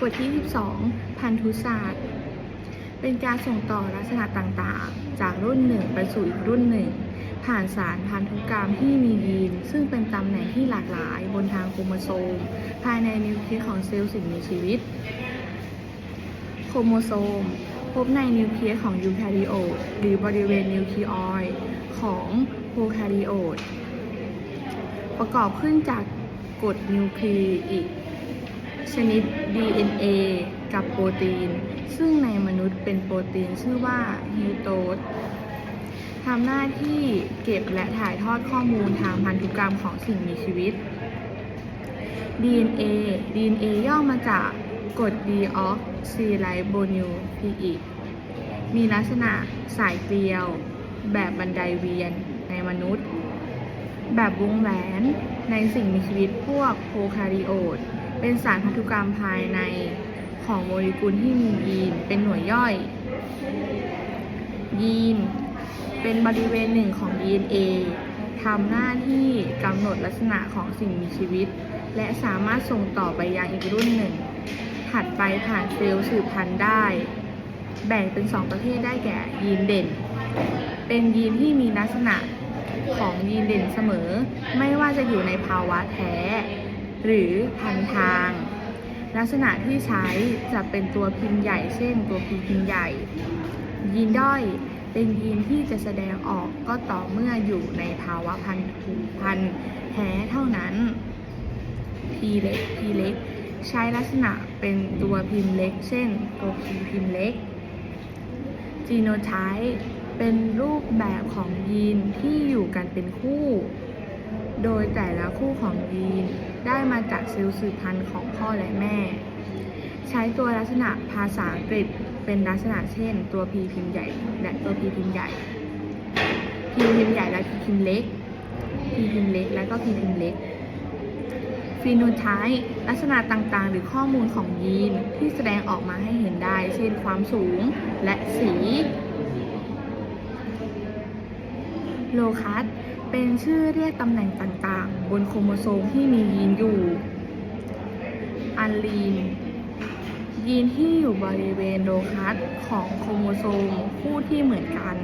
บทที่ 12 พันธุศาสตร์ เป็นการส่งต่อลักษณะต่างๆ จากรุ่นหนึ่งไปสู่อีกรุ่นหนึ่ง ผ่านสารพันธุกรรมที่มียีน ซึ่งเป็นตำแหน่งที่หลากหลายบนทางโครโมโซม ภายในนิวเคลียสของเซลล์สิ่งมีชีวิต โครโมโซม พบในนิวเคลียสของยูแคาริโอตหรือบริเวณนิวคลีออยด์ของโปรแคาริโอตประกอบขึ้นจากกรดนิวคลีอิก ชนิด DNA กับโปรตีน ซึ่งในมนุษย์เป็นโปรตีนชื่อว่าฮิวโตสทำหน้าที่เก็บและถ่ายทอดข้อมูลทางพันธุกรรมของสิ่งมีชีวิต DNA DNA ย่อมาจากกรด deoxyribonucleic มีลักษณะสายเกลียว แบบบันไดเวียนในมนุษย์ แบบวงแหวนในสิ่งมีชีวิตพวกโพคาริโอต เป็นสารพันธุกรรมภายในของโมเลกุลที่มียีนเป็นหน่วยย่อย ยีน เป็นบริเวณหนึ่งของ DNA ทำหน้าที่กำหนดลักษณะของสิ่งมีชีวิต และสามารถส่งต่อไปยังอีกรุ่นหนึ่ง ถัดไปผ่านเซลล์สืบพันธุ์ได้ แบ่งเป็น2ประเภทได้แก่ยีนเด่น เป็นยีนที่มีลักษณะของยีนเด่นเสมอ ไม่ว่าจะอยู่ในภาวะแท้ หรือพันทาง ลักษณะที่ใช้จะเป็นตัวพิมพ์ใหญ่ เช่น ตัวพิมพ์พิมพ์ใหญ่ ยีนด้อยเป็นยีนที่จะแสดงออกก็ต่อเมื่ออยู่ในภาวะพันธุพันธุ์แท้เท่านั้น P เล็ก P เล็ก ใช้ลักษณะเป็นตัวพิมพ์เล็ก เช่นตัว P พิมพ์เล็ก Genotype เป็นรูปแบบของยีนที่อยู่กันเป็นคู่ โดยแต่ละคู่ของยีนได้มาจากเซลล์สืบพันธุ์ของพ่อและแม่ ใช้ตัวลักษณะภาษาอังกฤษเป็นลักษณะเช่น ตัว P พิมพ์ใหญ่ และตัว P พิมพ์ใหญ่ P พิมพ์ใหญ่และ P พิมพ์เล็ก P พิมพ์เล็กและก็ P พิมพ์เล็กฟีโนไทป์ลักษณะต่างๆ หรือข้อมูลของยีนที่แสดงออกมาให้เห็นได้ เช่นความสูงและสี โลคัส เป็นชื่อเรียกตำแหน่งต่างๆ บนโครโมโซมที่มียีนอยู่ อัลลีน ยีนที่อยู่บริเวณโลคัสของโครโมโซมคู่ที่เหมือนกัน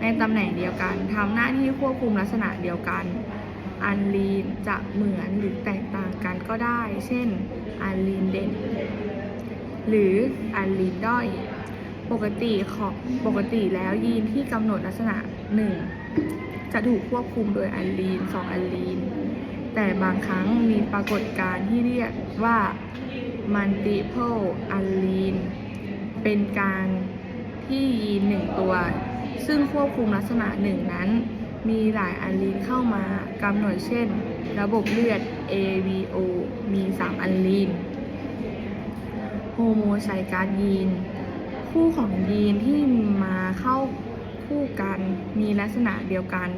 ในตำแหน่งเดียวกันทำหน้าที่ควบคุมลักษณะเดียวกัน อัลลีนจะเหมือนหรือแตกต่างกันก็ได้ เช่น อัลลีนเด่น หรืออัลลีนด้อย ปกติของปกติแล้วยีนที่กำหนดลักษณะ 1 จะถูกควบคุมโดยอัลลีน2อัลลีน แต่บางครั้งมีปรากฏการณ์ที่เรียกว่า multiple อัลลีน เป็นการที่ยีนหนึ่งตัว ซึ่งควบคุมลักษณะหนึ่งนั้น มีหลายอัลลีนเข้ามากำหนดเช่น ระบบเลือด AVO มี 3 อัลลีนโฮโมไซกัสยีน คู่ของยีนที่มาเข้า คู่กัน มีลักษณะเดียวกัน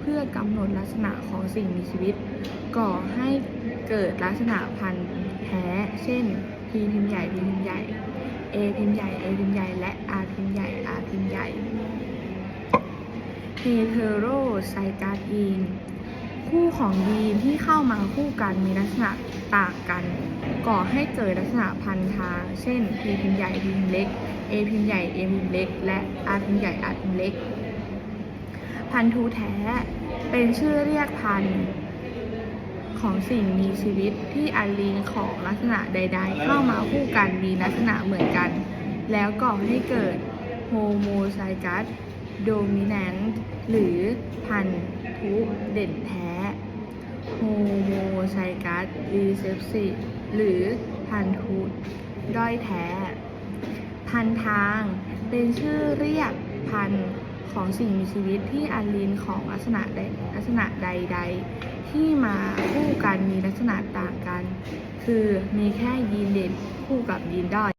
เพื่อกำหนดลักษณะของสิ่งมีชีวิต ก่อให้เกิดลักษณะพันธุ์แท้ เช่น P พิมพ์ใหญ่ P พิมพ์ใหญ่ A พิมพ์ใหญ่ A พิมพ์ใหญ่ และ R พิมพ์ใหญ่ R พิมพ์ใหญ่เฮเทโรไซกัสยีนคู่ของยีนที่เข้ามาคู่กันมีลักษณะต่างกัน ก่อให้เกิดลักษณะพันทาง เช่น P พิมพ์ใหญ่ P พิมพ์เล็ก A พิมพ์ใหญ่ A พิมพ์เล็ก และ R พิมพ์ใหญ่ R พิมพ์เล็ก พันธุแท้เป็นชื่อเรียกพันธุ์ของสิ่งมีชีวิตที่อัลลีนของลักษณะใด ๆ เข้ามาคู่กันมีลักษณะเหมือนกัน แล้วก่อให้เกิดโฮโมไซกัสโดมิแนนต์หรือพันธุเด่นแท้โฮโมไซกัสรีเซปซีหรือพันธุด้อยแท้ พันทาง เป็นชื่อเรียกพันของสิ่งมีชีวิตที่อันลีนของลักษณะใดลักษณะใด ๆ ที่มาคู่กันมีลักษณะต่างกัน คือมีแค่ยีนเด่นคู่กับยีนด้อย